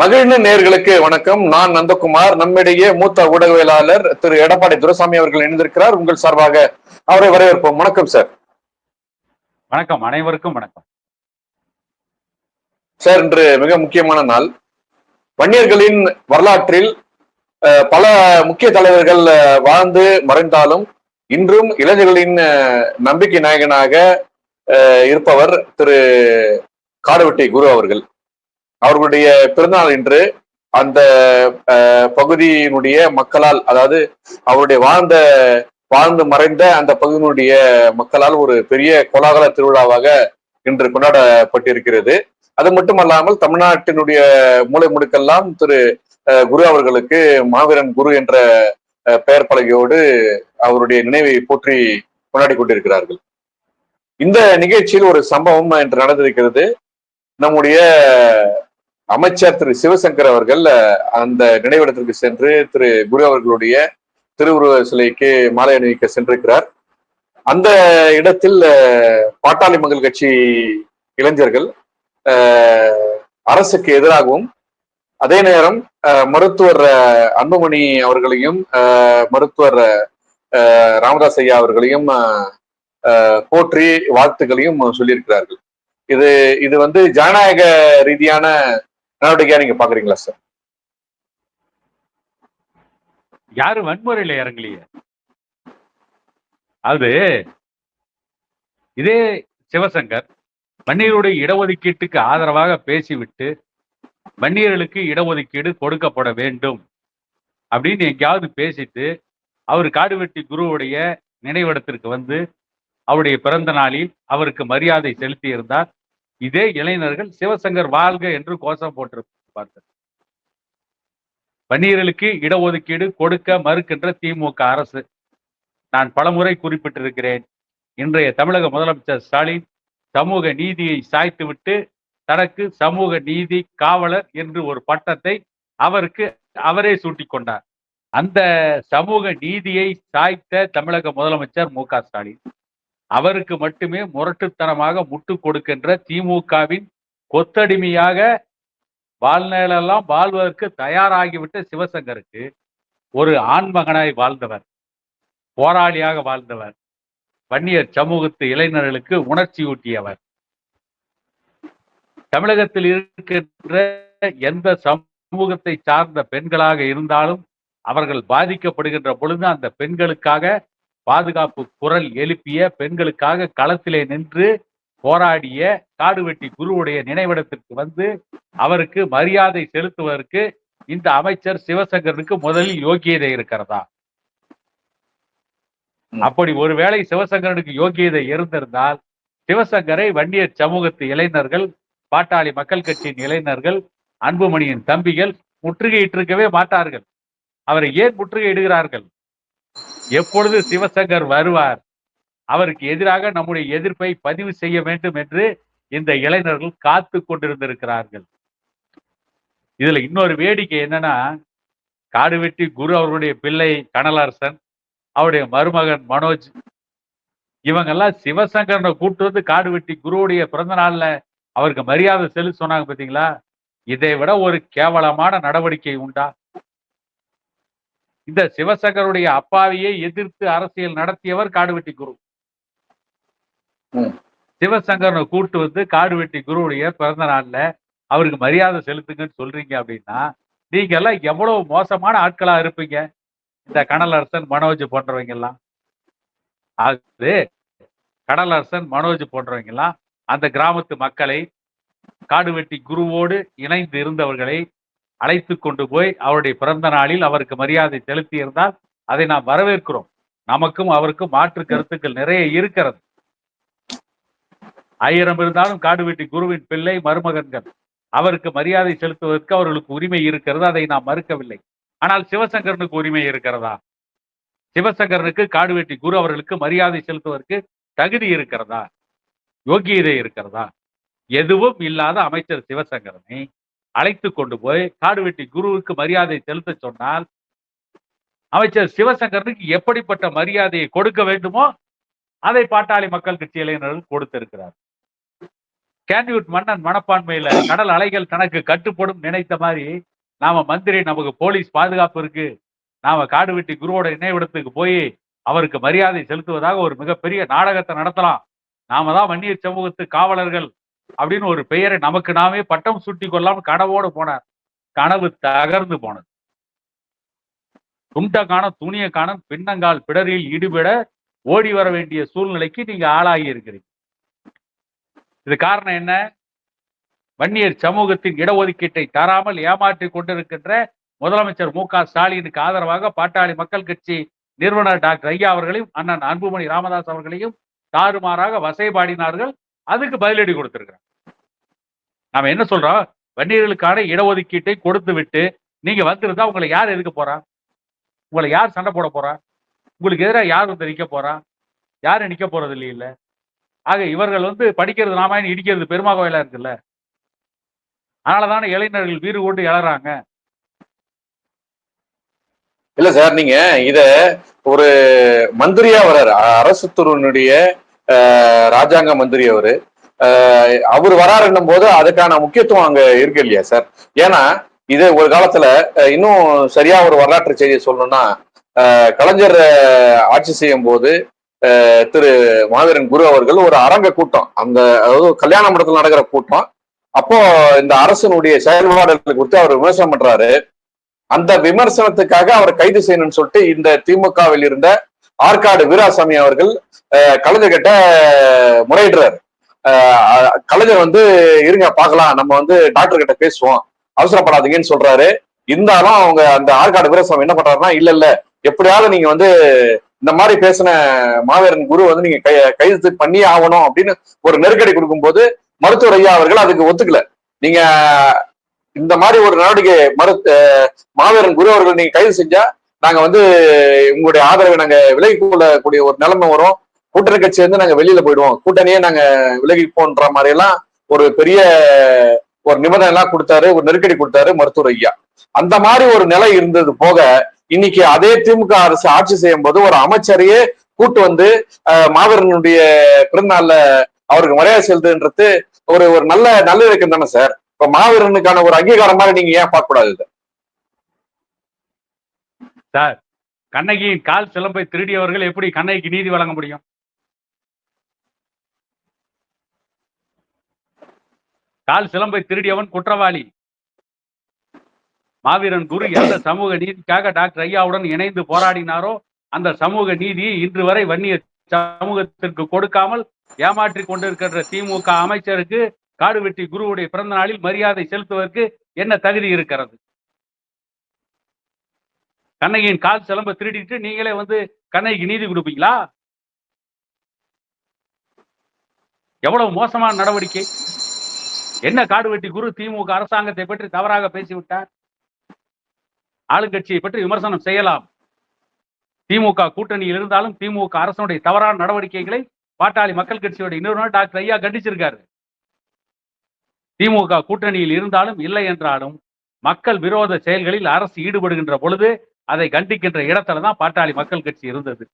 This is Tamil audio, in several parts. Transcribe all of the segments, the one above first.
மகிழ்ந்து நேர்களுக்கு வணக்கம். நான் நந்தகுமார். நம்மிடையே மூத்த ஊடகவியலாளர் திரு எடப்பாடி துரைசாமி அவர்கள் இணைந்திருக்கிறார். உங்கள் சார்பாக அவரை வரவேற்போம். வணக்கம் சார். வணக்கம். அனைவருக்கும் வணக்கம். சார் இன்று மிக முக்கியமான நாள். வன்னியர்களின் வரலாற்றில் பல முக்கிய தலைவர்கள் வாழ்ந்து மறைந்தாலும் இன்றும் இளைஞர்களின் நம்பிக்கை நாயகனாக இருப்பவர் திரு காடுவெட்டி குரு அவர்கள். அவர்களுடைய பிறந்தநாள் இன்று அந்த பகுதியினுடைய மக்களால் அதாவது அவருடைய வாழ்ந்த வாழ்ந்து மறைந்த அந்த பகுதியினுடைய மக்களால் ஒரு பெரிய கோலாகல திருவிழாவாக இன்று கொண்டாடப்பட்டிருக்கிறது. அது மட்டுமல்லாமல் தமிழ்நாட்டினுடைய மூளை முடுக்கெல்லாம் திரு குரு அவர்களுக்கு மாவீரன் குரு என்ற பெயர் பலகையோடு அவருடைய நினைவை போற்றி கொண்டாடி கொண்டிருக்கிறார்கள். இந்த நிகழ்ச்சியில் ஒரு சம்பவம் இன்று நடந்திருக்கிறது. நம்முடைய அமைச்சர் திரு சிவசங்கர் அவர்கள் அந்த நினைவிடத்திற்கு சென்று திரு குரு அவர்களுடைய திருவுருவ சிலைக்கு மாலை அணிவிக்க சென்றிருக்கிறார். அந்த இடத்தில் பாட்டாளி மக்கள் கட்சி இளைஞர்கள் அஹ், அரசுக்கு எதிராகவும் அதே நேரம் அஹ், மருத்துவர் அன்புமணி அவர்களையும் அஹ், மருத்துவர் ராமதாஸ் ஐயா அவர்களையும் போற்றி வாழ்த்துக்களையும் சொல்லியிருக்கிறார்கள். இது இது வந்து ஜனநாயக ரீதியான நடவடிக்கையா நீங்க பாக்குறீங்களா சார்? யாரும் வன்முறையில இறங்கலையே? அது இதே சிவசங்கர் வன்னியருடைய இடஒதுக்கீட்டுக்கு ஆதரவாக பேசிவிட்டு வன்னியர்களுக்கு இடஒதுக்கீடு கொடுக்கப்பட வேண்டும் அப்படின்னு எங்கேயாவது பேசிட்டு அவர் காடுவெட்டி குருவுடைய நினைவிடத்திற்கு வந்து அவருடைய பிறந்த நாளில் அவருக்கு மரியாதை செலுத்தி இருந்தார் இதே இளைஞர்கள் சிவசங்கர் வாழ்க என்று கோஷம் போட்டிருப்பார்கள். வன்னியர்களுக்கு இடஒதுக்கீடு கொடுக்க மறுக்கின்ற திமுக அரசு. நான் பலமுறை குறிப்பிட்டிருக்கிறேன். இன்றைய தமிழக முதலமைச்சர் ஸ்டாலின் சமூக நீதியை சாய்த்துவிட்டு தனக்கு சமூக நீதி காவலர் என்று ஒரு பட்டத்தை அவருக்கு அவரே சூட்டிக் கொண்டார் அந்த சமூக நீதியை சாய்த்த தமிழக முதலமைச்சர் மு க ஸ்டாலின். அவருக்கு மட்டுமே முரட்டுத்தனமாக முட்டு கொடுக்கின்ற திமுகவின் கொத்தடிமையாக வாழ்நிலெல்லாம் வாழ்வதற்கு தயாராகிவிட்ட சிவசங்கருக்கு ஒரு ஆண்மகனாய் வாழ்ந்தவர் போராளியாக வாழ்ந்தவர் வன்னியர் சமூகத்து இளைஞர்களுக்கு உணர்ச்சியூட்டியவர். தமிழகத்தில் இருக்கின்ற எந்த சமூகத்தை சார்ந்த பெண்களாக இருந்தாலும் அவர்கள் பாதிக்கப்படுகின்ற பொழுது அந்த பெண்களுக்காக பாதுகாப்பு குரல் எழுப்பிய பெண்களுக்காக களத்திலே நின்று போராடிய காடுவெட்டி குருவுடைய நினைவிடத்திற்கு வந்து அவருக்கு மரியாதை செலுத்துவதற்கு இந்த அமைச்சர் சிவசங்கருக்கு முதலில் யோக்கியதை இருக்கிறதா. அப்படி ஒருவேளை சிவசங்கரனுக்கு யோக்கியதை இருந்திருந்தால் சிவசங்கரை வன்னியர் சமூகத்து இளைஞர்கள் பாட்டாளி மக்கள் கட்சியின் இளைஞர்கள் அன்புமணியின் தம்பிகள் முற்றுகையிட்டிருக்கவே மாட்டார்கள் அவரை ஏன் முற்றுகையிடுகிறார்கள்? எப்பொழுது சிவசங்கர் வருவார்? அவருக்கு எதிராக நம்முடைய எதிர்ப்பை பதிவு செய்ய வேண்டும் என்று இந்த இளைஞர்கள் காத்து கொண்டிருந்திருக்கிறார்கள். இதுல இன்னொரு வேடிக்கை என்னன்னா காடுவெட்டி குரு அவர்களுடைய பிள்ளை கனலரசன் அவருடைய மருமகன் மனோஜ் இவங்கெல்லாம் சிவசங்கரனை கூட்டு வந்து காடுவெட்டி குருவுடைய பிறந்த நாள்ல அவருக்கு மரியாதை செலுத்த சொன்னாங்க பாத்தீங்களா? இதை விட ஒரு கேவலமான நடவடிக்கை உண்டா? இந்த சிவசங்கருடைய அப்பாவியை எதிர்த்து அரசியல் நடத்தியவர் காடுவெட்டி குரு. சிவசங்கரனை கூட்டு வந்து காடுவெட்டி குருவுடைய பிறந்த நாள்ல அவருக்கு மரியாதை செலுத்துங்கன்னு சொல்றீங்க அப்படின்னா நீங்க எல்லாம் எவ்வளவு மோசமான ஆட்களா இருப்பீங்க? இந்த கனலரசன் மனோஜ் போன்றவங்க எல்லாம் அது கடலரசன் மனோஜ் போன்றவங்க எல்லாம் அந்த கிராமத்து மக்களை காடுவெட்டி குருவோடு இணைந்து இருந்தவர்களை அழைத்து கொண்டு போய் அவருடைய பிறந்த நாளில் அவருக்கு மரியாதை செலுத்தி இருந்தால் அதை நாம் வரவேற்கிறோம். நமக்கும் அவருக்கும் மாற்று கருத்துக்கள் நிறைய இருக்கிறது. ஆயிரம் இருந்தாலும் காடுவெட்டி குருவின் பிள்ளை மருமகன்கள். அவருக்கு மரியாதை செலுத்துவதற்கு அவர்களுக்கு உரிமை இருக்கிறது அதை நாம் மறுக்கவில்லை. ஆனால் சிவசங்கரனுக்கு உரிமை இருக்கிறதா? சிவசங்கரனுக்கு காடுவெட்டி குரு அவர்களுக்கு மரியாதை செலுத்துவதற்கு தகுதி இருக்கிறதா? யோகியதை இருக்கிறதா? எதுவும் இல்லாத அமைச்சர் சிவசங்கரனை. அழைத்து கொண்டு போய் காடுவெட்டி குருவுக்கு மரியாதை செலுத்த சொன்னால் அமைச்சர் சிவசங்கரனுக்கு எப்படிப்பட்ட மரியாதையை கொடுக்க வேண்டுமோ அதை பாட்டாளி மக்கள் கட்சி இளைஞர்கள் கொடுத்திருக்கிறார். கேண்டியூட் மன்னன் மனப்பான்மையில கடல் அலைகள் தனக்கு கட்டுப்படும் நினைத்த மாதிரி நாம மந்திரி நமக்கு போலீஸ் பாதுகாப்பு இருக்கு. நாம காடு வெட்டி குருவோட நினைவிடத்துக்கு போய் அவருக்கு மரியாதை செலுத்துவதாக ஒரு மிகப்பெரிய நாடகத்தை நடத்தலாம். நாம தான் வன்னியர் சமூகத்து காவலர்கள். அப்படின்னு ஒரு பெயரை நமக்கு நாமே பட்டம் சுட்டி கொள்ளாமல் கனவோடு போனார் கனவு தகர்ந்து போனது. துண்ட காண துணிய காண பின்னங்கால் பிடரில் ஈடுபட ஓடி வர வேண்டிய சூழ்நிலைக்கு நீங்க ஆளாகி இருக்கிறீங்க. இது காரணம் என்ன? வன்னியர் சமூகத்தின் இடஒதுக்கீட்டை தராமல் ஏமாற்றி கொண்டிருக்கின்ற முதலமைச்சர் மு க ஸ்டாலினுக்கு ஆதரவாக பாட்டாளி மக்கள் கட்சி நிறுவனர் டாக்டர் ஐயா அவர்களையும் அண்ணன் அன்புமணி ராமதாஸ் அவர்களையும் தாறுமாறாக வசைபாடினார்கள். அதுக்கு பதிலடி கொடுத்துருக்குறாங்க நாம என்ன சொல்றோம்? வன்னியர்களுக்கான இடஒதுக்கீட்டை கொடுத்து விட்டு நீங்க வந்திருந்தா உங்களை யார் எதுக்க போறா? உங்களை யார் சண்டை போட போறா? உங்களுக்கு எதிராக யார் வந்து நிற்க போறா? யாரும் நிற்க போறது இல்லை இல்ல. ஆக இவர்கள் வந்து படிக்கிறது ராமாயணம் இடிக்கிறது? பெருமா கோயிலா இருக்குல்ல. அதனாலதானே இளைஞர்கள் வீடு கொண்டு எழறாங்க இல்ல சார் நீங்க இத ஒரு மந்திரியா வர்றாரு. அரசு துறையினுடைய ராஜாங்க மந்திரி அவரு. அவர் வராருன்னும் போது அதுக்கான முக்கியத்துவம் அங்க இருக்கு இல்லையா சார்? ஏன்னா இது ஒரு காலத்துல இன்னும் சரியா ஒரு வரலாற்று செய்தியை சொல்லணும்னா கலைஞர் ஆட்சி செய்யும் போது திரு மாவீரன் குரு அவர்கள் ஒரு அரங்க கூட்டம். அந்த அதாவது கல்யாண மண்டலத்தில் நடக்கிற கூட்டம். அப்போ இந்த அரசனுடைய செயல்பாடுகளை குறித்து அவர் விமர்சனம் பண்றாரு. அந்த விமர்சனத்துக்காக அவரை கைது செய்யணும்னு சொல்லிட்டு இந்த திமுகவில் இருந்த ஆற்காடு வீராசாமி அவர்கள் கலைஞர்கிட்ட முறையிடுறாரு. கலைஞர் வந்து இருங்க பார்க்கலாம். நம்ம வந்து டாக்டர் கிட்ட பேசுவோம். அவசரப்படாதீங்கன்னு சொல்றாரு. இருந்தாலும் அவங்க அந்த ஆற்காடு வீராசாமி என்ன பண்றாருன்னா இல்ல இல்ல. எப்படியாவது நீங்க வந்து இந்த மாதிரி பேசின மாவீரன் குரு வந்து நீங்க கை கைது பண்ணியே ஆகணும் அப்படின்னு ஒரு நெருக்கடி கொடுக்கும்போது மருத்துவர் ஐயா அவர்கள் அதுக்கு ஒத்துக்கல. நீங்க இந்த மாதிரி ஒரு நடவடிக்கை மருத்து மாவீரன் குரு அவர்கள் நீங்க கைது செஞ்சா நாங்க வந்து உங்களுடைய ஆதரவை நாங்க விலகி கொள்ளக்கூடிய ஒரு நிலைமை வரும். கூட்டணி கட்சி வந்து நாங்க வெளியில போயிடுவோம். கூட்டணியே நாங்க விலகி போன்ற மாதிரி எல்லாம் ஒரு பெரிய ஒரு நிபந்தனை எல்லாம் கொடுத்தாரு ஒரு நெருக்கடி கொடுத்தாரு மருத்துவர் ஐயா. அந்த மாதிரி ஒரு நிலை இருந்தது போக இன்னைக்கு அதே திமுக அரசு ஆட்சி செய்யும் போது ஒரு அமைச்சரையே கூட்டு வந்து மாவீரனுடைய பிறந்தநாள்ல அவருக்கு மரியாதை செலுத்துன்றது ஒரு ஒரு நல்ல நல்ல இலக்கம் தானே சார்? இப்ப மாவீரனுக்கான ஒரு அங்கீகாரம் மாதிரி நீங்க ஏன் பார்க்க கூடாது சார் கண்ணகியின் கால் சிலம்பை திருடியவர்கள் எப்படி கண்ணகிக்கு நீதி வழங்க முடியும்? கால் சிலம்பை திருடியவன் குற்றவாளி. மாவீரன் குரு எந்த சமூக நீதிக்காக டாக்டர் ஐயாவுடன் இணைந்து போராடினாரோ அந்த சமூக நீதியை இன்று வரை வன்னிய சமூகத்திற்கு கொடுக்காமல் ஏமாற்றி கொண்டிருக்கின்ற திமுக அமைச்சருக்கு காடுவெட்டி குருவுடைய பிறந்த நாளில் மரியாதை செலுத்துவதற்கு என்ன தகுதி இருக்கிறது? கண்ணகியின் கால் சிலம்ப திருடிட்டு நீங்களே வந்து கண்ணகிக்கு நீதி கொடுப்பீங்களா? எவ்வளவு மோசமான நடவடிக்கை? என்ன காடு வெட்டி குரு திமுக அரசாங்கத்தை பற்றி தவறாக பேசிவிட்டார்? ஆளுங்கட்சியை பற்றி விமர்சனம் செய்யலாம். திமுக கூட்டணியில் இருந்தாலும் திமுக அரசனுடைய தவறான நடவடிக்கைகளை பாட்டாளி மக்கள் கட்சியோட இன்னொரு டாக்டர் ஐயா கண்டிச்சிருக்காரு. திமுக கூட்டணியில் இருந்தாலும் இல்லை என்றாலும் மக்கள் விரோத செயல்களில் அரசு ஈடுபடுகின்ற பொழுது அதை கண்டிக்கின்ற இடத்துல தான் பாட்டாளி மக்கள் கட்சி இருந்தது.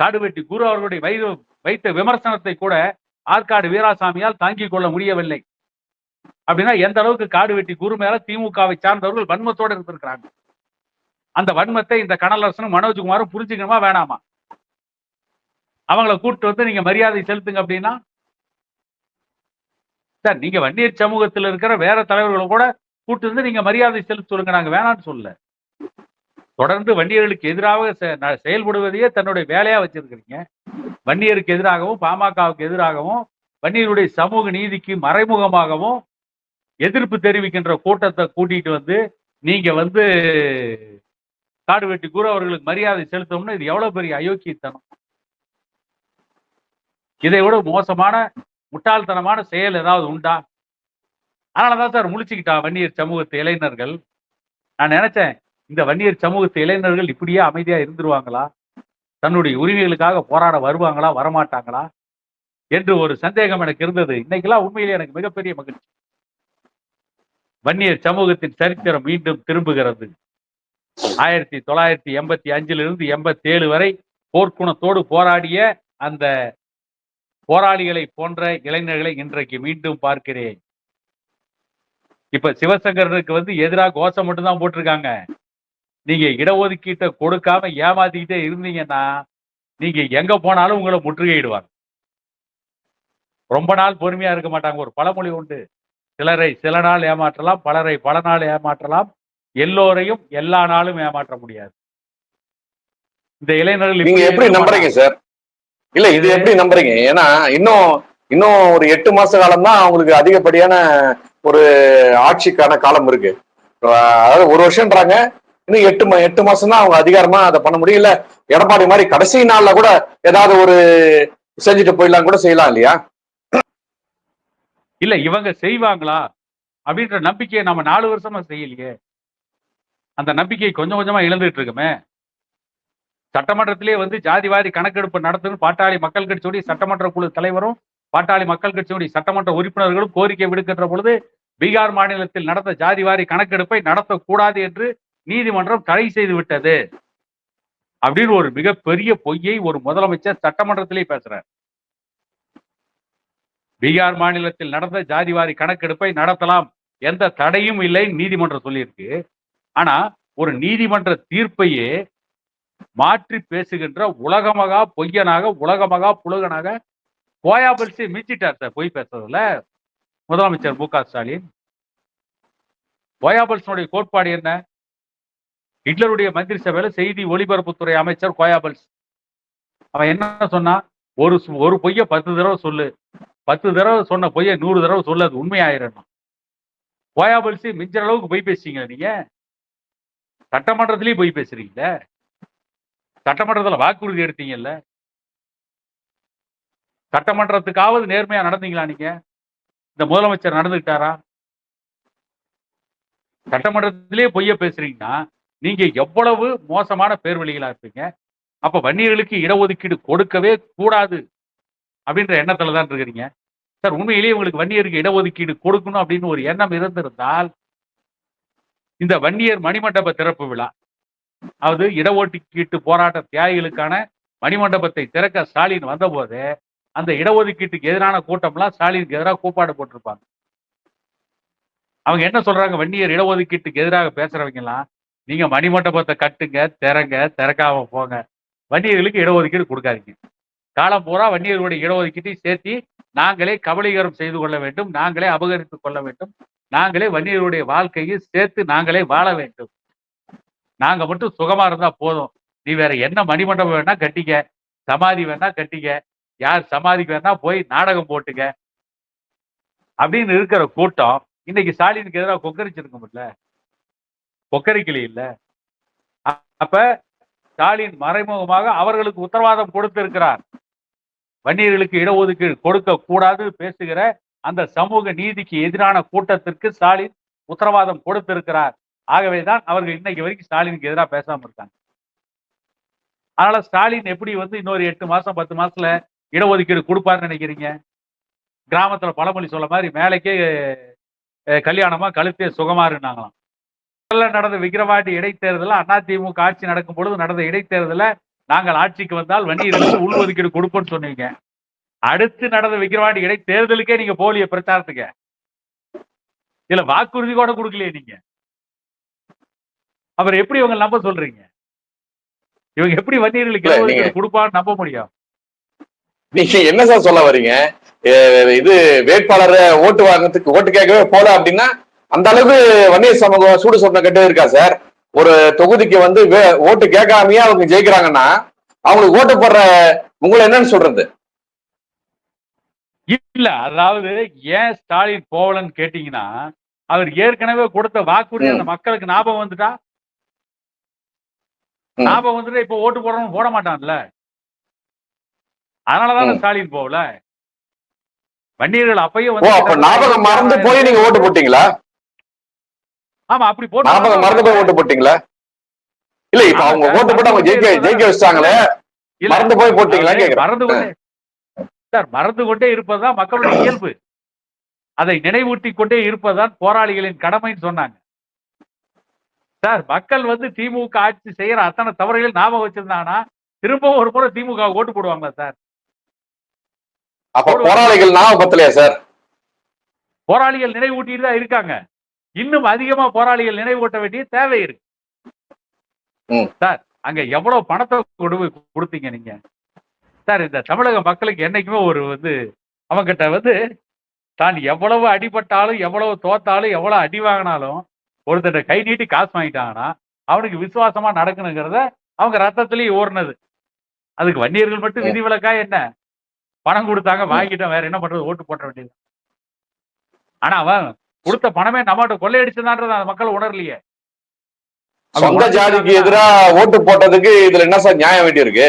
காடுவெட்டி குரு அவர்களுடைய வைத்து வைத்த விமர்சனத்தை கூட ஆற்காடு வீராசாமியால் தாங்கிக் கொள்ள முடியவில்லை. அப்படின்னா எந்த அளவுக்கு காடுவெட்டி குரு மேல திமுகவை சார்ந்தவர்கள் வன்மத்தோடு இருந்திருக்கிறாங்க. அந்த வன்மத்தை இந்த கனலரசனும் மனோஜ்குமாரும் புரிஞ்சுக்கணுமா வேணாமா? அவங்கள கூப்பிட்டு வந்து நீங்க மரியாதை செலுத்துங்க அப்படின்னா? சார் நீங்க வன்னியர் சமூகத்தில் இருக்கிற வேற தலைவர்களை கூட கூட்டு வந்து நீங்க மரியாதை செலுத்த சொல்லுங்க. நாங்க வேணாம்னு சொல்லல. தொடர்ந்து வன்னியர்களுக்கு எதிராக செ- ந- செயல்படுவதையே தன்னுடைய வேலையா வச்சிருக்கிறீங்க. வன்னியருக்கு எதிராகவும் பாமகவுக்கு எதிராகவும் வன்னியருடைய சமூக நீதிக்கு மறைமுகமாகவும் எதிர்ப்பு தெரிவிக்கின்ற கூட்டத்தை கூட்டிட்டு வந்து நீங்க வந்து காடு வெட்டி கூற அவர்களுக்கு மரியாதை செலுத்தணும்னு இது எவ்வளவு பெரிய அயோக்கியத்தனம். இதை விட மோசமான முட்டாள்தனமான செயல் ஏதாவது உண்டா? அதனாலதான் சார் முழிச்சுக்கிட்டா வன்னியர் சமூகத்து இளைஞர்கள். நான் நினைச்சேன் இந்த வன்னியர் சமூகத்து இளைஞர்கள் இப்படியே அமைதியா இருந்துருவாங்களா? தன்னுடைய உரிமைகளுக்காக போராட வருவாங்களா? வரமாட்டாங்களா? என்று ஒரு சந்தேகம் எனக்கு இருந்தது. இன்னைக்கெல்லாம் உண்மையிலே எனக்கு மிகப்பெரிய மகிழ்ச்சி. வன்னியர் சமூகத்தின் சரித்திரம் மீண்டும் திரும்புகிறது. ஆயிரத்தி தொள்ளாயிரத்தி எண்பத்தி அஞ்சிலிருந்து எண்பத்தி ஏழு வரை போர்க்குணத்தோடு போராடிய அந்த போராளிகளை போன்ற இளைஞர்களை இன்றைக்கு மீண்டும் பார்க்கிறேன். இப்ப சிவசங்கரனுக்கு வந்து எதிராக கோஷம் மட்டும்தான் போட்டிருக்காங்க. நீங்க இடஒதுக்கீட்டை கொடுக்காம ஏமாத்திக்கிட்டே இருந்தீங்கன்னா நீங்க எங்க போனாலும் உங்களை முற்றுகையிடுவாங்க. ரொம்ப நாள் பொறுமையா இருக்க மாட்டாங்க. ஒரு பழமொழி உண்டு. சிலரை சில நாள் ஏமாற்றலாம் பலரை பல நாள் ஏமாற்றலாம். எல்லோரையும் எல்லா நாளும் ஏமாற்ற முடியாது. இந்த இளைஞர்கள் நீங்க எப்படி நம்புறீங்க சார்? இல்ல இது எப்படி நம்புறீங்க? ஏன்னா இன்னும் இன்னும் ஒரு எட்டு மாச காலம் தான் அவங்களுக்கு அதிகப்படியான ஒரு ஆட்சிக்கான காலம் இருக்கு. அதாவது ஒரு வருஷம்ன்றாங்க இன்னும் எட்டு மா- எட்டு மாசம் தான் அவங்க அதிகாரமா அதை பண்ண முடியல எடப்பாடி மாதிரி கடைசி நாள்ல கூட ஏதாவது ஒரு செஞ்சுட்டு போயிடலாம் கூட செய்யலாம் இல்லையா? இல்ல இவங்க செய்வாங்களா? அப்படின்ற நம்பிக்கையை நம்ம நாலு வருஷமா செய்யலையே. அந்த நம்பிக்கையை கொஞ்சம் கொஞ்சமா இழந்துட்டு இருக்குமே. சட்டமன்றத்திலே வந்து ஜாதிவாரி கணக்கெடுப்பு நடத்தணும். பாட்டாளி மக்கள் கட்சியுடைய சட்டமன்ற குழு தலைவரும் பாட்டாளி மக்கள் கட்சியுடைய சட்டமன்ற உறுப்பினர்களும் கோரிக்கை விடுக்கின்ற பொழுது பீகார் மாநிலத்தில் நடந்த ஜாதிவாரி கணக்கெடுப்பை நடத்தக்கூடாது என்று நீதிமன்றம் தடை செய்து விட்டது அப்படின்னு ஒரு மிகப்பெரிய பொய்யை ஒரு முதலமைச்சர் சட்டமன்றத்திலே பேசுறார். பீகார் மாநிலத்தில் நடந்த ஜாதிவாரி கணக்கெடுப்பை நடத்தலாம். எந்த தடையும் இல்லை நீதிமன்றம் சொல்லியிருக்கு. ஆனா ஒரு நீதிமன்ற தீர்ப்பையே மாற்றி பேசுகின்ற உலகமகா பொய்யனாக உலகமகா புலகனாக கோயாபல்சி மிச்சிட்டார் சார் பொய் பேசுறதுல. முதலமைச்சர் மு க ஸ்டாலின். கோயாபல்சனுடைய கோட்பாடு என்ன? ஹிட்லருடைய மந்திரி சபையில செய்தி ஒலிபரப்புத்துறை அமைச்சர் கோயாபல்ஸ். அவன் என்ன சொன்னா ஒரு ஒரு பொய்ய பத்து தடவை சொல்லு. பத்து தடவை சொன்ன பொய்ய நூறு தடவை சொல்லு அது உண்மையாயிரணும் கோயாபல்ஸ் மிஞ்சற அளவுக்கு பொய் பேசுறீங்க நீங்க. சட்டமன்றத்திலயும் பொய் பேசுறீங்களே சட்டமன்றத்துல வாக்குறுதி எடுத்தீங்கல்ல. சட்டமன்றத்துக்காவது நேர்மையா நடந்தீங்களா நீங்க? இந்த முதலமைச்சர் நடந்துக்கிட்டாரா? சட்டமன்றத்திலே பொய்ய பேசுறீங்கன்னா நீங்க எவ்வளவு மோசமான பேர்வழிகளா இருப்பீங்க? அப்ப வன்னியர்களுக்கு இடஒதுக்கீடு கொடுக்கவே கூடாது அப்படின்ற எண்ணத்துல தான் இருக்கிறீங்க. சார் உண்மையிலேயே உங்களுக்கு வன்னியருக்கு இடஒதுக்கீடு கொடுக்கணும் அப்படின்னு ஒரு எண்ணம் இருந்திருந்தால் இந்த வன்னியர் மணிமண்டப திறப்பு விழா அதாவது இடஒதுக்கீட்டு போராட்ட தியாகிகளுக்கான மணிமண்டபத்தை திறக்க ஸ்டாலின் வந்தபோது அந்த இடஒதுக்கீட்டுக்கு எதிரான கூட்டம்லாம் ஸ்டாலினுக்கு எதிராக கூப்பாடு போட்டிருப்பாங்க. அவங்க என்ன சொல்றாங்க? வன்னியர் இடஒதுக்கீட்டுக்கு எதிராக பேசுறவங்கலாம் நீங்க மணிமண்டபத்தை கட்டுங்க திறங்க திறக்காம போங்க. வன்னியர்களுக்கு இடஒதுக்கீடு கொடுக்காதீங்க. காலம் பூரா வன்னியர்களுடைய இடஒதுக்கீட்டை சேர்த்து நாங்களே கபலீகரம் செய்து கொள்ள வேண்டும் நாங்களே அபகரித்துக் கொள்ள வேண்டும் நாங்களே வன்னியருடைய வாழ்க்கையை சேர்த்து நாங்களே வாழ வேண்டும். நாங்க மட்டும் சுகமா இருந்தா போதும். நீ வேற என்ன மணிமண்டபம் வேணா கட்டிக்க சமாதி வேணா கட்டிக்க யார் சமாதிக்கு வேணா போய் நாடகம் போட்டுக்க. அப்படின்னு இருக்கிற கூட்டம் இன்னைக்கு ஸ்டாலினுக்கு எதிராக கொக்கரிச்சிருக்க முடியல. கொக்கரிக்கலி இல்ல. அப்ப ஸ்டாலின் மறைமுகமாக அவர்களுக்கு உத்தரவாதம் கொடுத்திருக்கிறார். வன்னியர்களுக்கு இடஒதுக்கீடு கொடுக்க கூடாது பேசுகிற அந்த சமூக நீதிக்கு எதிரான கூட்டத்திற்கு ஸ்டாலின் உத்தரவாதம் கொடுத்திருக்கிறார். ஆகவேதான் அவர்கள் இன்னைக்கு வரைக்கும் ஸ்டாலினுக்கு எதிராக பேசாம இருக்காங்க. அதனால ஸ்டாலின் எப்படி வந்து இன்னொரு எட்டு மாசம் பத்து மாசத்துல இடஒதுக்கீடு கொடுப்பாருன்னு நினைக்கிறீங்க? கிராமத்துல பழமொழி சொல்ல மாதிரி மேலைக்கே கல்யாணமா கழுத்தே சுகமா இருந்தாங்களாம் நடந்த விக்கிரவாண்டி இடைத்தேர்தல அதிமுக ஆட்சி நடக்கும் பொழுது நடந்த இடைத்தேர்தல நாங்கள் ஆட்சிக்கு வந்தால் வண்டியர்களுக்கு உள்ஒதுக்கீடு கொடுப்போம்னு சொன்னீங்க. அடுத்து நடந்த விக்கிரவாண்டி இடைத்தேர்தலுக்கே நீங்க போலிய பிரச்சாரத்துக்கு. இதுல வாக்குறுதி கூட கொடுக்கலையே நீங்க. அப்புறம் எப்படி இவங்க நம்ப சொல்றீங்க? இவங்க எப்படி வன்னியர்களுக்கு கொடுப்பான்னு நம்ப முடியும். நீங்க என்ன சார் சொல்ல வர்றீங்க அஹ் இது வேட்பாளரை ஓட்டு வாங்குறதுக்கு ஓட்டு கேட்கவே போல அப்படின்னா அந்த அளவுக்கு வன்னியர் சமூகம் சூடு சொன்ன கட்டு இருக்கா சார் ஒரு தொகுதிக்கு வந்து ஓட்டு கேட்காமயே அவங்க ஜெயிக்கிறாங்கன்னா அவங்களுக்கு ஓட்டு போடுற உங்களை என்னன்னு சொல்றது இல்ல அதாவது ஏன் ஸ்டாலின் போகலன்னு கேட்டீங்கன்னா அவர் ஏற்கனவே கொடுத்த வாக்குறுதி. அந்த மக்களுக்கு ஞாபகம் வந்துட்டா. ஞாபகம் வந்துட்டு இப்ப ஓட்டு போடுறவங்க போட மாட்டான்ல அதனாலதானே. ஸ்டாலின் போகல வன்னியர்கள் அப்பயும் வந்து அப்ப ஞாபகம் மறந்து போய் நீங்க ஓட்டு போட்டீங்களா ஆமா அப்படி போட்டு மறந்து போய் ஓட்டு போட்டீங்களா? இல்ல இப்ப அவங்க ஓட்டு போட்டு அவங்க ஜெயிக்க ஜெயிக்க வச்சிட்டாங்களே. இல்ல, மறந்து போய் போட்டீங்களா மறந்து கொண்டே சார் மறந்து கொண்டே இருப்பதுதான் மக்களுடைய இயல்பு. அதை நினைவூட்டி கொண்டே இருப்பதுதான் போராளிகளின் கடமைன்னு சொன்னாங்க. சார் மக்கள் வந்து திமுக ஆட்சி செய்யற அத்தனை தவறுகள் ஞாபகம் வச்சிருந்தாங்கன்னா திரும்பவும் ஒரு முறை திமுக ஓட்டு போடுவாங்களா சார்? அப்ப போராளிகள் ஞாபகம் பத்தலையா சார்? போராளிகள் நினைவூட்டிட்டு தான் இருக்காங்க. இன்னும் அதிகமா போராளிகள் நினைவூட்ட வேண்டிய தேவை இருக்கு. சார் அங்க எவ்வளவு பணத்தை கொடு கொடுத்தீங்க நீங்க? சார் இந்த தமிழக மக்களுக்கு என்னைக்குமே ஒரு வந்து அவங்கிட்ட வந்து தான் எவ்வளவு அடிபட்டாலும் எவ்வளவு தோத்தாலும் எவ்வளவு அடி வாங்கினாலும் ஒருத்தர் கை நீட்டி காசு வாங்கிட்டாங்கன்னா அவனுக்கு விசுவாசமா நடக்கணுங்கிறத அவங்க ரத்தத்திலேயே ஓடுனது. அதுக்கு வன்னியர்கள் மட்டும். விதிவிலக்கா என்ன? பணம் கொடுத்தாங்க வாங்கிட்டோம் வேற என்ன பண்றது? ஓட்டு போட்ட வேண்டியது. ஆனா அவன் கொடுத்த பணமே நம்மகிட்ட கொள்ளையடிச்சதான்றத அந்த மக்கள் உணரலையே. சொந்த. ஜாதிக்கு எதிரா ஓட்டு போட்டதுக்கு இதுல என்ன சார் நியாயம் வேண்டி இருக்கு?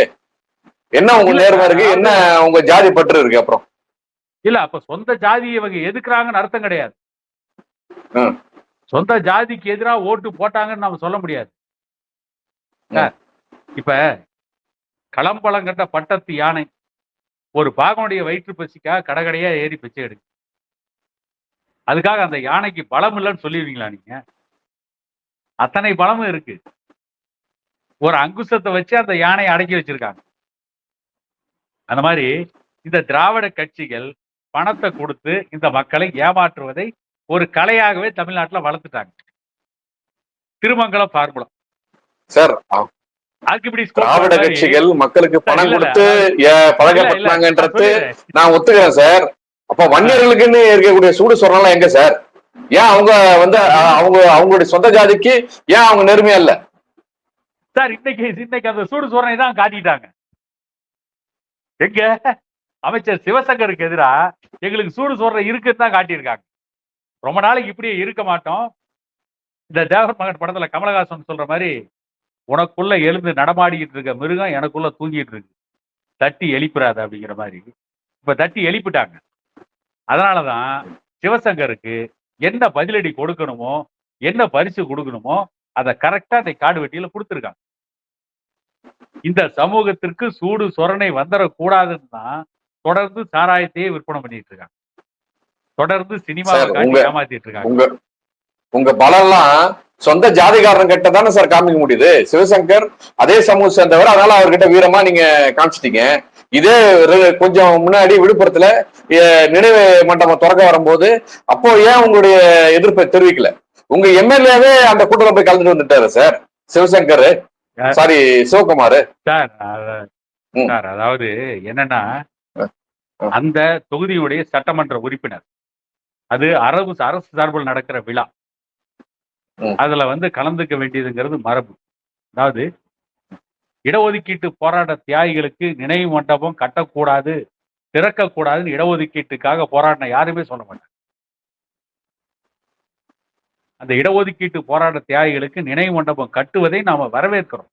என்ன உங்க நேர்மை இருக்கு? என்ன உங்க ஜாதி பற்று இருக்கு அப்புறம்? இல்ல அப்ப சொந்த ஜாதியை இவங்க எதுக்குறாங்கன்னு அர்த்தம் கிடையாது. சொந்த ஜாதிக்கு எதிராக ஓட்டு போட்டாங்கன்னு நம்ம சொல்ல முடியாது. இப்ப களம்பலம் கட்ட பட்டத்து யானை ஒரு பாகனுடைய வயிற்று பசிக்காக கடகடையா ஏறி பிச்சை எடுக்கு அதுக்காக அந்த யானைக்கு பலம் இல்லைன்னு சொல்லிடுவீங்களா நீங்க? அத்தனை பலமும் இருக்கு. ஒரு அங்குசத்தை வச்சு அந்த யானையை அடக்கி வச்சிருக்காங்க. அந்த மாதிரி இந்த திராவிட கட்சிகள் பணத்தை கொடுத்து இந்த மக்களை ஏமாற்றுவதை ஒரு கலையாகவே தமிழ்நாட்டுல வளர்த்துட்டாங்க. திருமங்கலம் ஃபார்முலா சார் திராவிட கட்சிகள் மக்களுக்கு பணம். கொடுத்து பழக்கப்பட்டாங்கன்றது நான் ஒத்துக்கிறேன் சார். அப்ப வன்னியர்களுக்குன்னு இருக்கக்கூடிய சூடு சொல்றலாம் எங்க சார்? ஏன் அவங்க வந்து அவங்க அவங்களுடைய சொந்த ஜாதிக்கு ஏன் அவங்க நேர்மையா இல்ல? சார் இன்னைக்கு இன்னைக்கு அந்த சூடு சொரணை தான் காட்டிட்டாங்க. எங்க? அமைச்சர் சிவசங்கருக்கு எதிரா எங்களுக்கு சூடு சோற இருக்குன்னு தான் காட்டியிருக்காங்க. ரொம்ப நாளைக்கு இப்படியே இருக்க மாட்டோம். இந்த தேவர் மகன் படத்துல கமலஹாசன் சொல்ற மாதிரி உனக்குள்ள எழுந்து நடமாடிக்கிட்டு இருக்க மிருகம் எனக்குள்ள தூங்கிட்டு இருக்கு. தட்டி எழுப்பிடாத அப்படிங்கிற மாதிரி. இப்ப தட்டி எழுப்பிட்டாங்க. அதனாலதான் சிவசங்கருக்கு என்ன பதிலடி கொடுக்கணுமோ என்ன பரிசு கொடுக்கணுமோ அதை கரெக்டா இந்த காடு வெட்டியில கொடுத்துருக்காங்க. இந்த சமூகத்திற்கு சூடு சொரணை வந்துடக்கூடாதுன்னு தான் தொடர்ந்து சாராயத்தையே விற்பனை பண்ணிட்டு இருக்காங்க. தொடர்ந்து சினிமாவை சார், காட்டி ஏமாத்திட்டு இருக்காங்க. உங்க உங்க பலம்லாம் சொந்த ஜாதிகாரன் கிட்ட தானே சார் காமிக்க முடியுது. சிவசங்கர் அதே சமூக சேர்ந்தவர் அதனால அவர்கிட்ட வீரமா நீங்க காமிச்சிட்டீங்க. இதே கொஞ்சம் முன்னாடி விழுப்புரத்துல நினைவு மண்டபம் திறக்க வரும்போது அப்போ ஏன் உங்களுடைய எதிர்ப்பை தெரிவிக்கல உங்க எம்எல்ஏவே அந்த கூட்டத்தில் போய் கலந்துட்டு வந்துட்டாரு sir Sivasankar? Sorry Sivakumar sir. Sir அதாவது என்னன்னா. அந்த தொகுதியுடைய சட்டமன்ற உறுப்பினர் அது அரபு அரசு சார்பில் நடக்கிற விழா. அதுல வந்து கலந்துக்க வேண்டியதுங்கிறது மரபு அதாவது இடஒதுக்கீட்டு போராட்ட தியாகிகளுக்கு நினைவு மண்டபம் கட்டக்கூடாது திறக்கக்கூடாதுன்னு இடஒதுக்கீட்டுக்காக போராடின யாருமே சொல்ல மாட்டாங்க. அந்த இடஒதுக்கீட்டு போராட்ட தியாகிகளுக்கு நினைவு மண்டபம் கட்டுவதை நாம வரவேற்கிறோம்.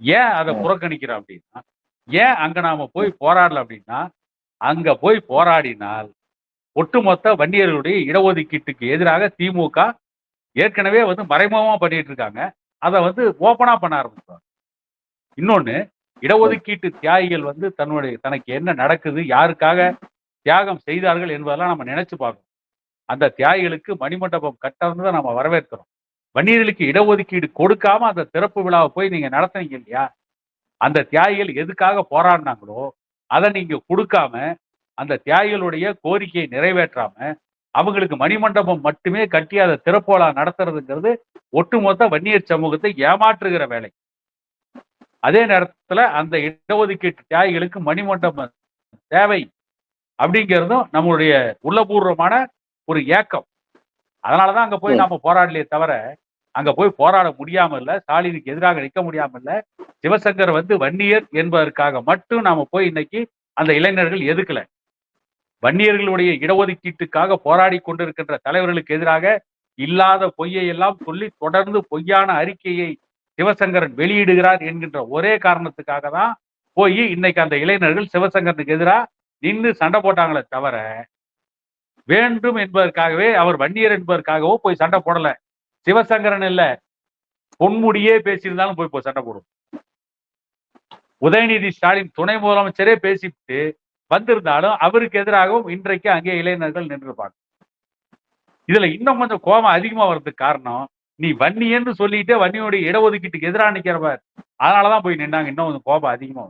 ஏன் அதை. புறக்கணிக்கிறோம் அப்படின்னா ஏன் அங்க நாம போய் போராடல அப்படின்னா அங்க போய் போராடினால் ஒட்டுமொத்த வன்னியர்களுடைய இடஒதுக்கீட்டுக்கு எதிராக திமுக ஏற்கனவே வந்து மறைமுகமா பண்ணிட்டு இருக்காங்க. அதை வந்து ஓப்பனா பண்ண ஆரம்பிச்சாங்க இன்னொன்னு இடஒதுக்கீட்டு தியாகிகள் வந்து தன்னுடைய தனக்கு என்ன நடக்குது யாருக்காக தியாகம் செய்தார்கள் என்பதெல்லாம் நம்ம நினைச்சு பார்க்கணும். அந்த தியாகிகளுக்கு மணிமண்டபம் கட்டணும் நம்ம வரவேற்கிறோம். வன்னியர்களுக்கு இடஒதுக்கீடு கொடுக்காம அந்த திறப்பு விழாவை போய் நீங்க நடத்துனீங்க இல்லையா? அந்த தியாகிகள் எதுக்காக போராடினாங்களோ அதை நீங்க கொடுக்காம அந்த தியாகிகளுடைய கோரிக்கையை நிறைவேற்றாம அவங்களுக்கு மணிமண்டபம் மட்டுமே கட்டி அதை திறப்போலா நடத்துறதுங்கிறது ஒட்டுமொத்த வன்னியர் சமூகத்தை ஏமாற்றுகிற வேலை. அதே நேரத்துல அந்த இடஒதுக்கீட்டு தியாகிகளுக்கு மணிமண்டபம் தேவை அப்படிங்கிறதும் நம்மளுடைய உள்ளபூர்வமான ஒரு ஏக்கம் அதனாலதான் அங்க போய். நாம போராடலையே தவிர அங்க போய் போராட முடியாம இல்ல ஸ்டாலினுக்கு எதிராக நிற்க முடியாம இல்ல சிவசங்கர் வந்து வன்னியர் என்பதற்காக மட்டும் நாம போய் இன்னைக்கு அந்த இளைஞர்கள் எதுக்கல வன்னியர்களுடைய இடஒதுக்கீட்டுக்காக போராடி கொண்டிருக்கின்ற தலைவர்களுக்கு எதிராக இல்லாத பொய்யை எல்லாம் சொல்லி தொடர்ந்து பொய்யான அறிக்கையை சிவசங்கரன் வெளியிடுகிறார் என்கின்ற ஒரே காரணத்துக்காக தான் போய் இன்னைக்கு அந்த இளைஞர்கள் சிவசங்கரனுக்கு எதிராக நின்று சண்டை போட்டாங்களே தவிர வேண்டும் என்பதற்காகவே அவர் வன்னியர் என்பதற்காகவோ போய் சண்டை போடல. சிவசங்கரன் இல்ல. பொன்முடியே பேசியிருந்தாலும் போய் போய் சண்டை போடும். உதயநிதி ஸ்டாலின் துணை முதலமைச்சரே பேசிவிட்டு வந்திருந்தாலும் அவருக்கு எதிராகவும் இன்றைக்கு அங்கே இளைஞர்கள் நின்றுப்பாங்க இதுல இன்னும் கொஞ்சம் கோபம் அதிகமா வர்றதுக்கு காரணம் நீ வன்னியன்னு சொல்லிட்டே வன்னியோட இடஒதுக்கீட்டுக்கு எதிராக நிக்கிறவர் அதனாலதான் போய் நின்னாங்க. இன்னும் கொஞ்சம் கோபம் அதிகமா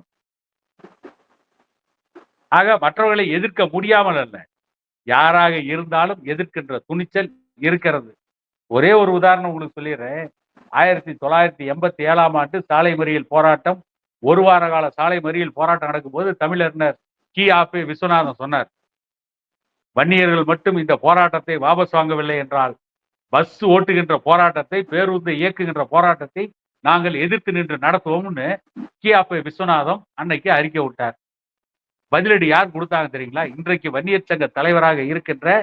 ஆக மற்றவர்களை எதிர்க்க முடியாமல் அல்ல. யாராக இருந்தாலும் எதிர்க்கின்ற துணிச்சல் இருக்கிறது. ஒரே ஒரு உதாரணம் உங்களுக்கு சொல்லிடுறேன். ஆயிரத்தி தொள்ளாயிரத்தி எண்பத்தி ஏழாம் ஆண்டு சாலை மறியல் போராட்டம். ஒரு வார கால சாலை மறியல் போராட்டம் நடக்கும்போது தமிழறிஞர் கி. ஆபே விஸ்வநாதன் சொன்னார். வன்னியர்கள் மட்டும் இந்த போராட்டத்தை வாபஸ் வாங்கவில்லை என்றால் பஸ் ஓட்டுகின்ற போராட்டத்தை பேருந்தை இயக்குகின்ற போராட்டத்தை நாங்கள் எதிர்த்து நின்று நடத்துவோம்னு கியாப்பை விஸ்வநாதம் அன்னைக்கு அறிக்கை விட்டார். பதிலடி யார் கொடுத்தாங்க தெரியுங்களா? இன்றைக்கு வன்னியர் சங்க தலைவராக இருக்கின்ற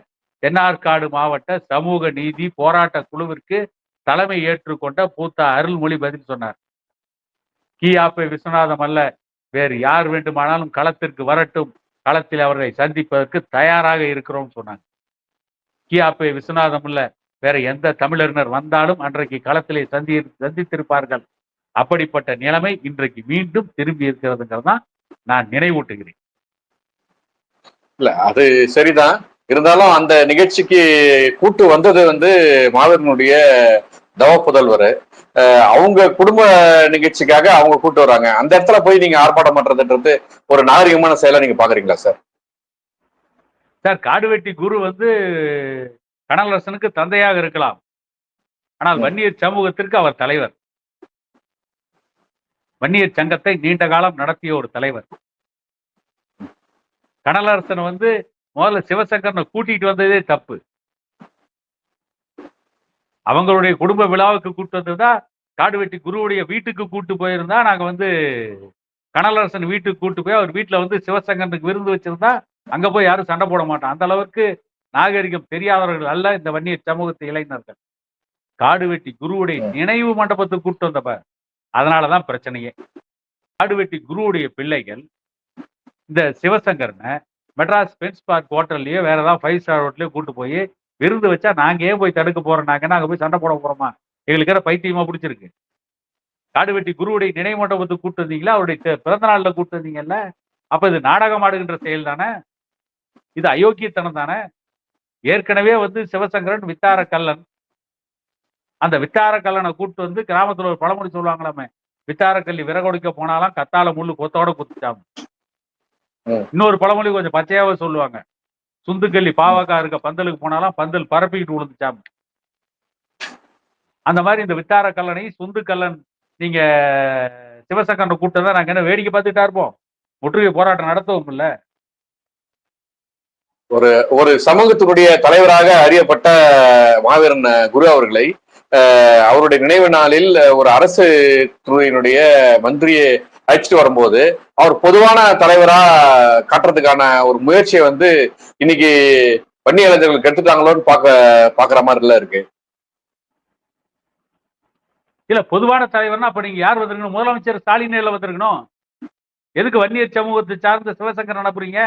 தென்னார்காடு மாவட்ட சமூக நீதி போராட்ட குழுவிற்கு தலைமை ஏற்றுக்கொண்ட பூத்தா அருள்மொழி பதில் சொன்னார். கியாப்பை விஸ்வநாதம் அல்ல வேறு யார் வேண்டுமானாலும் களத்திற்கு வரட்டும் களத்தில் அவர்களை சந்திப்பதற்கு தயாராக இருக்கிறோம் சொன்னாங்க. கியாப்பை விஸ்வநாதம் இல்ல வேற எந்த தமிழறிஞர் வந்தாலும் அன்றைக்கு களத்திலே சந்தி சந்தித்திருப்பார்கள். அப்படிப்பட்ட நிலைமை இன்றைக்கு மீண்டும் திரும்பி இருக்கிறதுங்கிறது தான் நான் நினைவூட்டுகிறேன். இல்ல அது சரிதான். இருந்தாலும் அந்த நிகழ்ச்சிக்கு கூட்டு வந்தது வந்து மாவீரனுடைய தவ புதல்வர் அவங்க குடும்ப நிகழ்ச்சிக்காக அவங்க கூட்டு வராங்க. அந்த இடத்துல போய் நீங்க ஆர்ப்பாட்டம் பண்றதுன்றது ஒரு நாகரிகமான செயலா நீங்க பாக்குறீங்களா சார்? சார் காடுவெட்டி குரு வந்து கனகரசனுக்கு தந்தையாக இருக்கலாம். ஆனால். வன்னியர் சமூகத்திற்கு அவர் தலைவர். வன்னியர் சங்கத்தை நீண்ட காலம் நடத்திய ஒரு தலைவர். கனகரசன் வந்து முதல்ல சிவசங்கரனை கூட்டிட்டு வந்ததே தப்பு. அவங்களுடைய குடும்ப விழாவுக்கு கூட்டு வந்ததா காடுவெட்டி குருவுடைய வீட்டுக்கு கூட்டு போயிருந்தா நாங்க வந்து கனகரசன் வீட்டுக்கு கூட்டு போய் அவர் வீட்டுல வந்து சிவசங்கரனுக்கு விருந்து வச்சிருந்தா அங்க போய் யாரும் சண்டை போட மாட்டோம் அந்த அளவுக்கு நாகரிகம் தெரியாதவர்கள் அல்ல இந்த வன்னியர் சமூகத்து இளைஞர்கள். காடு வெட்டி குருவுடைய நினைவு மண்டபத்துக்கு கூட்டு வந்தப்ப அதனாலதான் பிரச்சனையே. காடு வெட்டி குருவுடைய பிள்ளைகள் இந்த சிவசங்கரனை மெட்ராஸ் பென்ஸ் பார்க் ஹோட்டல்லயோ வேற ஏதாவது ஃபைவ் ஸ்டார் ஹோட்டலையோ கூட்டு போய் விருந்து வச்சா நாங்க ஏன் போய் தடுக்க போறோம்? நாங்க நாங்க போய் சண்டை போட போறோமா? எங்களுக்கு பைத்தியமா பிடிச்சிருக்கு. காடு வெட்டி குருவுடைய நினைவு மண்டபத்துக்கு கூட்டு வந்தீங்களா? அவருடைய பிறந்த நாள்ல கூட்டு வந்தீங்கல்ல? அப்ப இது நாடகம் ஆடுகின்ற செயல் தானே? இது அயோக்கியத்தனம் தானே? ஏற்கனவே வந்து சிவசங்கரன் வித்தார கல்லன் அந்த வித்தார கல்லனை கூட்டு வந்து கிராமத்துல ஒரு பழமொழி சொல்லுவாங்களாமே வித்தார கல்லி விறகொடிக்க போனாலாம் கத்தால முள்ளு கொத்தோட குத்துச்சாம ம். இன்னொரு பழமொழி கொஞ்சம் பச்சையாவே சொல்லுவாங்க. சுந்துக்கல்லி பாவக்கா இருக்க பந்தலுக்கு போனாலும் பந்தல் பரப்பிக்கிட்டு விழுந்துச்சாம அந்த மாதிரி இந்த வித்தார கல்லனை சுந்து கல்லன் நீங்க சிவசங்கரனை தான் நாங்க என்ன வேடிக்கை பார்த்துட்டா இருப்போம்? முற்றுகை போராட்டம் நடத்தவும் இல்ல. ஒரு ஒரு சமூகத்தினுடைய தலைவராக அறியப்பட்ட மாவீரன் குரு அவர்களை அவருடைய நினைவு நாளில் ஒரு அரசு துறையினுடைய மந்திரியை அழைச்சிட்டு வரும்போது அவர் பொதுவான தலைவரா காட்டுறதுக்கான ஒரு முயற்சியை வந்து இன்னைக்கு வன்னி இளைஞர்களுக்கு எடுத்துட்டாங்களோன்னு பார்க்க பாக்குற மாதிரிலாம் இருக்கு. இல்ல பொதுவான தலைவர்னா அப்ப நீங்க யார் வந்திருக்கணும்? முதலமைச்சர் ஸ்டாலின் வந்திருக்கணும். எதுக்கு வன்னியர் சமூகத்தை சார்ந்த சிவசங்கர் அனுப்புறீங்க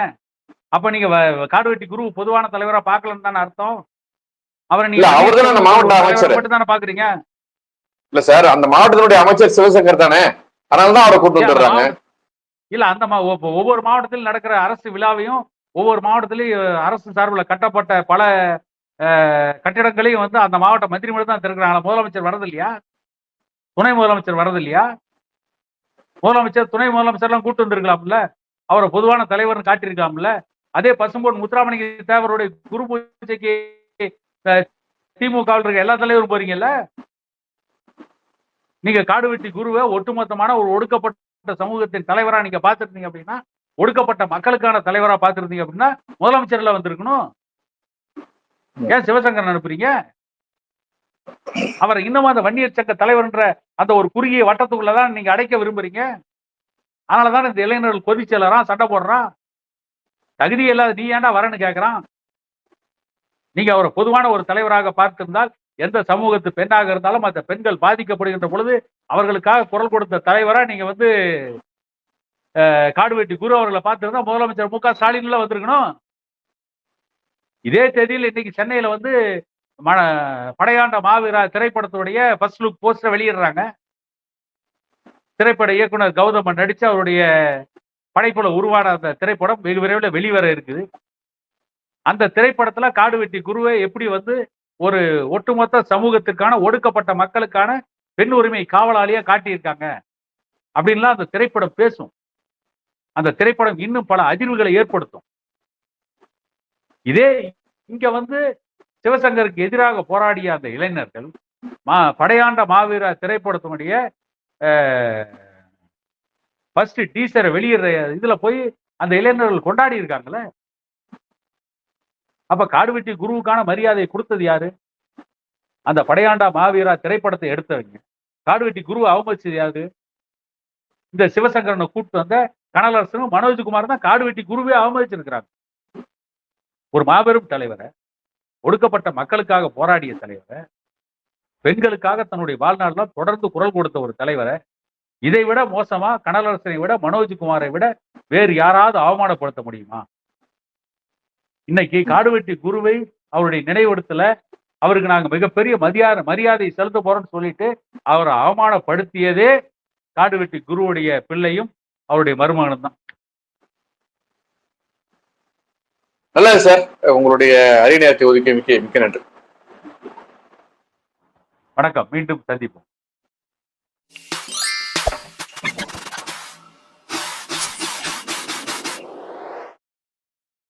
அப்ப நீங்க காடுவெட்டி குரு பொதுவான தலைவரா பார்க்கலன்னு தானே அர்த்தம். அவரை அவர்தானே அந்த மாவட்ட அமைச்சர். மட்டும் தானே பாக்குறீங்க இல்ல சார் அந்த மாவட்டத்தினுடைய அமைச்சர் சிவசங்கர் தானே. அதனாலதான் அவரை கூட்டு வந்துடுறாங்க. இல்ல அந்த ஒவ்வொரு மாவட்டத்தில் நடக்கிற அரசு விழாவையும் ஒவ்வொரு மாவட்டத்திலையும் அரசு சார்பில் கட்டப்பட்ட பல கட்டிடங்களையும் வந்து அந்த மாவட்ட மந்திரி மட்டும் தான் திறக்கிறாங்க முதலமைச்சர் வரது இல்லையா துணை முதலமைச்சர் வரது இல்லையா முதலமைச்சர் துணை முதலமைச்சர்லாம் கூட்டு வந்திருக்கலாம்ல? அவரை பொதுவான தலைவர்னு காட்டியிருக்கலாம்ல? அதே பசும்பொன் முத்துராமலிங்க தேவருடைய குரு பூஜைக்கு திமுக இருக்க எல்லா தலைவரும் போறீங்கல்ல? நீங்க காடுவெட்டி குருவை ஒட்டுமொத்தமான ஒரு ஒடுக்கப்பட்ட சமூகத்தின் தலைவரா நீங்க பாத்துருந்தீங்க அப்படின்னா ஒடுக்கப்பட்ட மக்களுக்கான தலைவரா பாத்துருந்தீங்க அப்படின்னா முதலமைச்சர்ல வந்திருக்கணும். ஏன் சிவசங்கரன் அனுப்புறீங்க? அவர் இன்னமும் அந்த வன்னியர் சங்க தலைவர்ன்ற அந்த ஒரு குறுகிய வட்டத்துக்குள்ளதான் நீங்க அடைக்க விரும்புறீங்க. அதனாலதான் இந்த இளைஞர்கள் கொதிச்சலறான் சண்டை போடுறான்? தகுதி இல்லாத நீ ஏன்டா வரேன்னு கேட்கறான் நீங்க அவரை பொதுவான ஒரு தலைவராக பார்த்திருந்தால் எந்த சமூகத்து பெண்ணாக இருந்தாலும் அந்த பெண்கள் பாதிக்கப்படுகின்ற பொழுது அவர்களுக்காக குரல் கொடுத்த தலைவரா நீங்க வந்து காடுவெட்டி குரு அவர்களை பார்த்திருந்தா முதலமைச்சர் மு க ஸ்டாலின்ல வந்திருக்கணும். இதே தேதியில் இன்னைக்கு சென்னையில வந்து மன படையாண்ட மாவீரா திரைப்படத்துடைய ஃபர்ஸ்ட் லுக் போஸ்டர் வெளியிடுறாங்க. திரைப்பட இயக்குனர் கௌதமன் நடிச்சு அவருடைய படைப்புல உருவான அந்த திரைப்படம் வெகு விரைவில் வெளிவர இருக்குது. அந்த திரைப்படத்துல காடுவெட்டி குருவை எப்படி வந்து ஒரு ஒட்டுமொத்த சமூகத்திற்கான ஒடுக்கப்பட்ட மக்களுக்கான பெண் உரிமை காவலாளியா காட்டியிருக்காங்க அப்படின்லாம் அந்த திரைப்படம் பேசும். அந்த திரைப்படம் இன்னும் பல அதிர்வுகளை ஏற்படுத்தும். இதே இங்க வந்து சிவசங்கருக்கு எதிராக போராடிய அந்த இளைஞர்கள் மா படையாண்ட மாவீர திரைப்படத்தினுடைய ஃபர்ஸ்ட் டீசரை வெளியிடுற இதுல போய் அந்த இளைஞர்கள் கொண்டாடி இருக்காங்கல்ல அப்ப காடுவெட்டி குருவுக்கான மரியாதையை கொடுத்தது யாரு? அந்த படையாண்டா மாவீரா திரைப்படத்தை எடுத்தவங்க. காடுவெட்டி குருவை அவமதிச்சது யாரு? இந்த சிவசங்கரனை கூப்பிட்டு வந்த கனலரசனும் மனோஜ்குமார் தான் காடுவெட்டி குருவே அவமதிச்சிருக்கிறாங்க. ஒரு மாபெரும் தலைவரை ஒடுக்கப்பட்ட மக்களுக்காக போராடிய தலைவரை பெண்களுக்காக தன்னுடைய வாழ்நாளில் தொடர்ந்து குரல் கொடுத்த ஒரு தலைவரை இதை விட மோசமா கனலரசனை விட மனோஜ்குமாரை விட வேறு யாராவது அவமானப்படுத்த முடியுமா? இன்னைக்கு காடுவெட்டி குருவை அவருடைய நினைவிடத்துல அவருக்கு நாங்க மிகப்பெரிய மரியாதை மரியாதை செலுத்த போறோம்னு சொல்லிட்டு அவரை அவமானப்படுத்தியதே காடுவெட்டி குருவுடைய பிள்ளையும் அவருடைய மருமகனும் தான். நல்லது சார். உங்களுடைய அறிநேரத்தை ஒதுக்கி மிக்க மிக்க நன்றி. வணக்கம். மீண்டும் சந்திப்போம்.